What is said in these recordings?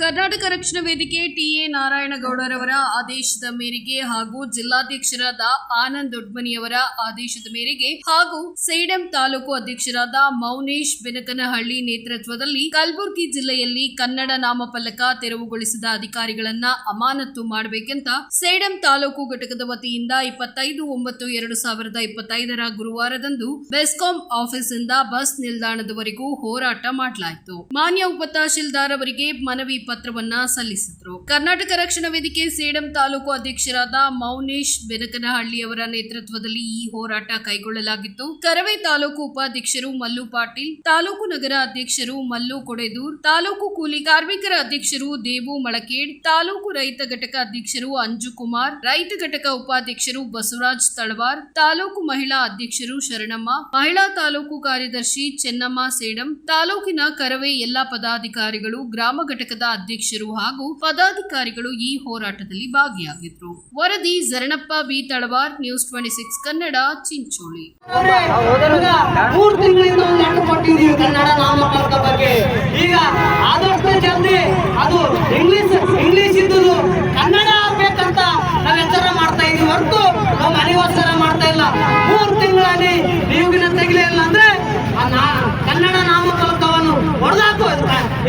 ಕರ್ನಾಟಕ ರಕ್ಷಣಾ ವೇದಿಕೆ ಟಿಎ ನಾರಾಯಣಗೌಡರವರ ಆದೇಶದ ಮೇರೆಗೆ ಹಾಗೂ ಜಿಲ್ಲಾಧ್ಯಕ್ಷರಾದ ಆನಂದ್ ದೊಡ್ಮನಿಯವರ ಆದೇಶದ ಮೇರೆಗೆ ಹಾಗೂ ಸೇಡಂ ತಾಲೂಕು ಅಧ್ಯಕ್ಷರಾದ ಮೌನೇಶ್ ಬೆನಕನಹಳ್ಳಿ ನೇತೃತ್ವದಲ್ಲಿ ಕಲಬುರಗಿ ಜಿಲ್ಲೆಯಲ್ಲಿ ಕನ್ನಡ ನಾಮಫಲಕ ತೆರವುಗೊಳಿಸಿದ ಅಧಿಕಾರಿಗಳನ್ನ ಅಮಾನತು ಮಾಡಬೇಕೆಂತ ಸೇಡಂ ತಾಲೂಕು ಘಟಕದ ವತಿಯಿಂದ ಇಪ್ಪತ್ತೈದು ಒಂಬತ್ತು ಎರಡು ಸಾವಿರದ ಇಪ್ಪತ್ತೈದರ ಗುರುವಾರದಂದು ಬೆಸ್ಕಾಂ ಆಫೀಸ್ನಿಂದ ಬಸ್ ನಿಲ್ದಾಣದವರೆಗೂ ಹೋರಾಟ ಮಾಡಲಾಯಿತು. ಮಾನ್ಯ ಉಪತಹಶೀಲ್ದಾರ್ ಅವರಿಗೆ ಮನವಿ ಪತ್ರವನ್ನ ಸಲ್ಲಿಸಿದ್ರು. ಕರ್ನಾಟಕ ರಕ್ಷಣಾ ವೇದಿಕೆ ಸೇಡಂ ತಾಲೂಕು ಅಧ್ಯಕ್ಷರಾದ ಮೌನೇಶ್ ಬೆನಕನಹಳ್ಳಿ ಅವರ ನೇತೃತ್ವದಲ್ಲಿ ಈ ಹೋರಾಟ ಕೈಗೊಳ್ಳಲಾಗಿತ್ತು. ಕರವೇ ತಾಲೂಕು ಉಪಾಧ್ಯಕ್ಷರು ಮಲ್ಲು ಪಾಟೀಲ್, ತಾಲೂಕು ನಗರ ಅಧ್ಯಕ್ಷರು ಮಲ್ಲು ಕೊಡೆದೂರ್, ತಾಲೂಕು ಕೂಲಿ ಕಾರ್ಮಿಕರ ಅಧ್ಯಕ್ಷರು ದೇವು ಮಳಕೇಡ್, ತಾಲೂಕು ರೈತ ಘಟಕ ಅಧ್ಯಕ್ಷರು ಅಂಜು ಕುಮಾರ್ ರೈತ ಘಟಕ ಉಪಾಧ್ಯಕ್ಷರು ಬಸವರಾಜ್ ತಳವಾರ್, ತಾಲೂಕು ಮಹಿಳಾ ಅಧ್ಯಕ್ಷರು ಶರಣಮ್ಮ, ಮಹಿಳಾ ತಾಲೂಕು ಕಾರ್ಯದರ್ಶಿ ಚೆನ್ನಮ್ಮ ಸೇಡಂ, ತಾಲೂಕಿನ ಕರವೇ ಎಲ್ಲಾ ಪದಾಧಿಕಾರಿಗಳು, ಗ್ರಾಮ ಘಟಕದ ಅಧ್ಯಕ್ಷರು ಹಾಗೂ ಪದಾಧಿಕಾರಿಗಳು ಈ ಹೋರಾಟದಲ್ಲಿ ಭಾಗಿಯಾಗಿದ್ರು. ವರದಿ Jaranappa B. Talawar news twenty six Kannada Chincholi ಮಾಡ್ತಾ ಹೊರತು ನಾವು ಮಾಡ್ತಾ ಇಲ್ಲ ಮೂರು ತಿಂಗಳಲ್ಲಿ ನೀವಿನ ತೆಗಿಲಿಲ್ಲ ಅಂದ್ರೆ ಆ ನಾ- ಕನ್ನಡ ನಾಮಫಲಕವನ್ನು ಹೊಡೆದಾಕು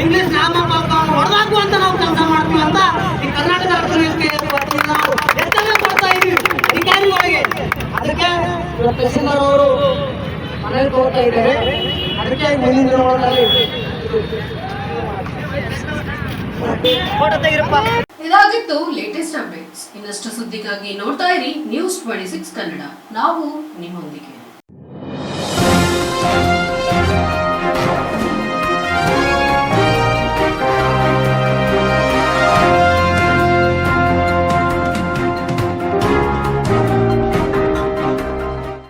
ಇಂಗ್ಲಿಷ್ ನಾಮಫಲಕವನ್ನು ಹೊಡೆದಾಕು ಅಂತ ನಾವು ಕೆಲಸ ಮಾಡ್ತೀವಿ ಅಂತ ಈ ಕರ್ನಾಟಕ ರಕ್ಷಣಾ ವೇದಿಕೆ ವತಿಯಿಂದ ನಾವು ಎಚ್ಚರ ಕೊಡ್ತಾ ಇದೀವಿ ಅಧಿಕಾರಿಗಳಿಗೆ ಅದಕ್ಕೆ ಇವತ್ತು ತಹಸೀಲ್ದಾರ್ ಅವರು ಮನವಿ ಕೊಡ್ತಾ ಇದ್ದಾರೆ. ಅದಕ್ಕೆ ಮುಂದಿನ ದಿನಗಳಲ್ಲಿ ಇದಾಗಿತ್ತು ಲೇಟೆಸ್ಟ್ ಅಪ್ಡೇಟ್ಸ್ ಇನ್ನಷ್ಟು ಸುದ್ದಿಗಾಗಿ ನೋಡ್ತಾ ಇರಿ ನ್ಯೂಸ್ ಟ್ವೆಂಟಿ ಸಿಕ್ಸ್ ಕನ್ನಡ. ನಾವು ನಿಮ್ಮೊಂದಿಗೆ.